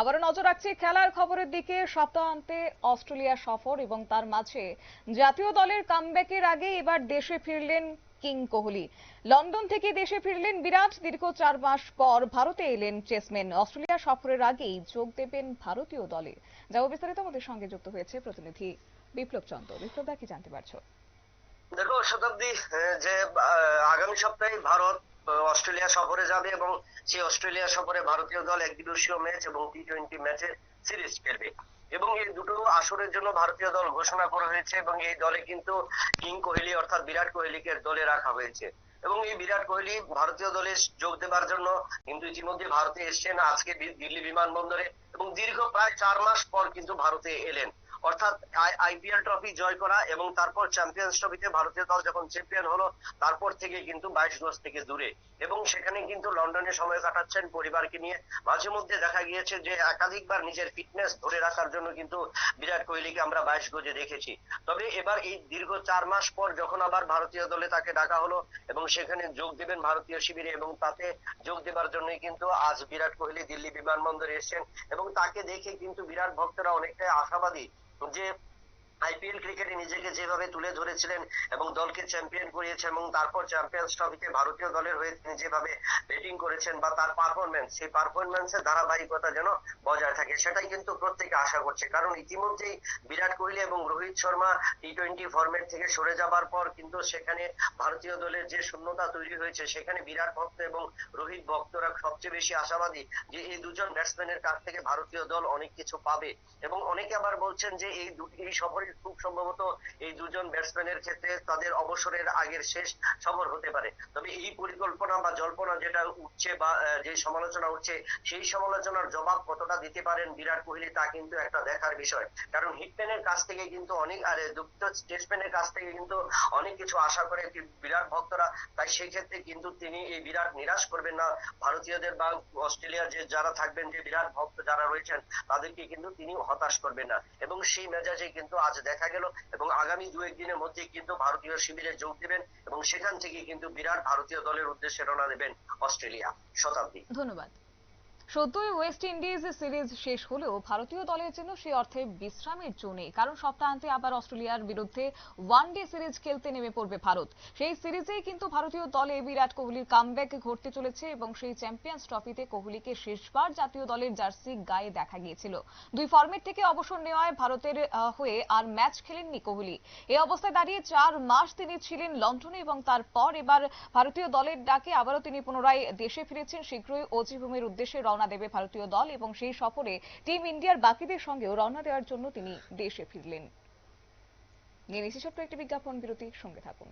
আবারও নজর রাখছি খেলার খবরের দিকে। সপ্তাহান্তে অস্ট্রেলিয়া সফর এবং তার মাঝে জাতীয় দলের কামব্যাকের আগে এবার দেশে ফিরলেন কিং কোহলি। লন্ডন থেকে দেশে ফিরলেন বিরাট, দীর্ঘ চার মাস পর ভারতে এলেন চেসম্যান। অস্ট্রেলিয়া সফরের আগেই যোগ দেবেন ভারতীয় দলে। যাব বিস্তারিত আমাদের সঙ্গে যুক্ত হয়েছে প্রতিনিধি বিপ্লব চন্দ্র। বিপ্লব দা, কি জানতে পারছ? দেখো, শতাব্দী যে আগামী সপ্তাহে ভারত অস্ট্রেলিয়া সফরে যাবে এবং সেই অস্ট্রেলিয়া সফরে ভারতীয় দল এক দিবসীয় ম্যাচ এবং টি টোয়েন্টি ম্যাচের সিরিজ খেলবে। এবং এই দুটো আসরের জন্য ভারতীয় দল ঘোষণা করা হয়েছে এবং এই দলে কিন্তু কিং কোহলি অর্থাৎ বিরাট কোহলিকে দলে রাখা হয়েছে। এবং এই বিরাট কোহলি ভারতীয় দলে যোগ দেবার জন্য কিন্তু ইতিমধ্যে ভারতে এসছেন আজকে দিল্লি বিমানবন্দরে এবং দীর্ঘ প্রায় চার মাস পর কিন্তু ভারতে এলেন। অর্থাৎ আইপিএল ট্রফি জয় করা এবং তারপর চ্যাম্পিয়ন্স ট্রফিতে ভারতীয় দল যখন চ্যাম্পিয়ন হলো, তারপর থেকে কিন্তু বাইশ গজ থেকে দূরে। এবং সেখানে কিন্তু লন্ডনে সময় কাটাচ্ছেন পরিবারকে নিয়ে। মাঝে মধ্যে দেখা গিয়েছে যে একাধিকবার নিজের ফিটনেস ধরে রাখার জন্য কিন্তু বিরাট কোহলিকে আমরা বাইশ গজে দেখেছি। তবে এবার এই দীর্ঘ চার মাস পর যখন আবার ভারতীয় দলে তাকে ডাকা হলো এবং সেখানে যোগ দেবেন ভারতীয় শিবিরে এবং তাতে যোগ দেবার জন্যই কিন্তু আজ বিরাট কোহলি দিল্লি বিমানবন্দরে এসেছেন এবং তাকে দেখে কিন্তু বিরাট ভক্তরা অনেকটাই আশাবাদী যে আইপিএল ক্রিকেটে নিজেকে যেভাবে তুলে ধরেছিলেন এবং দলকে চ্যাম্পিয়ন করিয়েছেন এবং তারপর চ্যাম্পিয়ন্স ট্রফিতে ভারতীয় দলের হয়ে তিনি যেভাবে ব্যাটিং করেছেন বা তার পারফরমেন্স সেই পারফরমেন্সের ধারাবাহিকতা যেন বজায় থাকে, সেটাই কিন্তু প্রত্যেকে আশা করছে। কারণ ইতিমধ্যেই বিরাট কোহলি এবং Rohit Sharma T twenty format থেকে সরে যাবার পর কিন্তু সেখানে ভারতীয় দলের যে শূন্যতা তৈরি হয়েছে, সেখানে বিরাট ভক্ত এবং রোহিত ভক্তরা সবচেয়ে বেশি আশাবাদী যে এই দুজন ব্যাটসম্যানের কাছ থেকে ভারতীয় দল অনেক কিছু পাবে। এবং অনেকে আবার বলছেন যে এই এই সফরে খুব সম্ভবত এই দুজন ব্যাটসম্যানের ক্ষেত্রে তাদের অবসরের আগের শেষ সফর হতে পারে। তবে এই পরিকল্পনা বা জল্পনা যেটা উঠছে বা যে সমালোচনা উঠছে, সেই সমালোচনার জবাব কতটা দিতে পারেন বিরাট কোহলি তা কিন্তু একটা দেখার বিষয়। কারণ হিটম্যানের কাছ থেকে কিন্তু অনেক, আর দুঃখিত টেস্টম্যানের কাছ থেকে কিন্তু অনেক কিছু আশা করে বিরাট ভক্তরা। তাই সেই ক্ষেত্রে কিন্তু তিনি এই বিরাট নিরাশ করবেন না। ভারতীয়দের বা অস্ট্রেলিয়ার যে যারা থাকবেন, যে বিরাট ভক্ত যারা রয়েছেন, তাদেরকে কিন্তু তিনি হতাশ করবেন না। এবং সেই মেজাজে কিন্তু আজ দেখা গেল এবং আগামী দু একদিনের মধ্যে কিন্তু ভারতীয় শিবিরে যোগ দেবেন এবং সেখান থেকে কিন্তু বিরাট ভারতীয় দলের উদ্দেশ্যে রওনা দেবেন অস্ট্রেলিয়া শতাব্দী। ধন্যবাদ। সদ্যই ওয়েস্ট ইন্ডিজ সিরিজ শেষ হলেও ভারতীয় দলের জন্য সেই অর্থে বিশ্রামের জো নেই কারণ সপ্তাহান্তে আবার অস্ট্রেলিয়ার বিরুদ্ধে ওয়ান ডে সিরিজ খেলতে নেমে পড়বে ভারত। সেই সিরিজেই কিন্তু ভারতীয় দলে বিরাট কোহলির কামব্যাক ঘটতে চলেছে এবং সেই চ্যাম্পিয়ন্স ট্রফিতে কোহলিকে শেষবার জাতীয় দলের জার্সি গায়ে দেখা গিয়েছিল। দুই ফর্মেট থেকে অবসর নেওয়ায় ভারতের হয়ে আর ম্যাচ খেলেননি কোহলি। এই অবস্থায় দাঁড়িয়ে চার মাস তিনি ছিলেন লন্ডনে এবং তারপর এবার ভারতীয় দলের ডাকে আবারও তিনি পুনরায় দেশে ফিরেছেন। শীঘ্রই অজিভূমির উদ্দেশ্যে রওনা দেবে ভারতীয় দল এবং সেই সফরে টিম ইন্ডিয়ার বাকিদের সঙ্গেও রওনা দেওয়ার জন্য তিনি দেশে ফিরলেন। নিয়ে নিচ্ছি ছোট্ট একটি বিজ্ঞাপন বিরতি সঙ্গে থাকুন।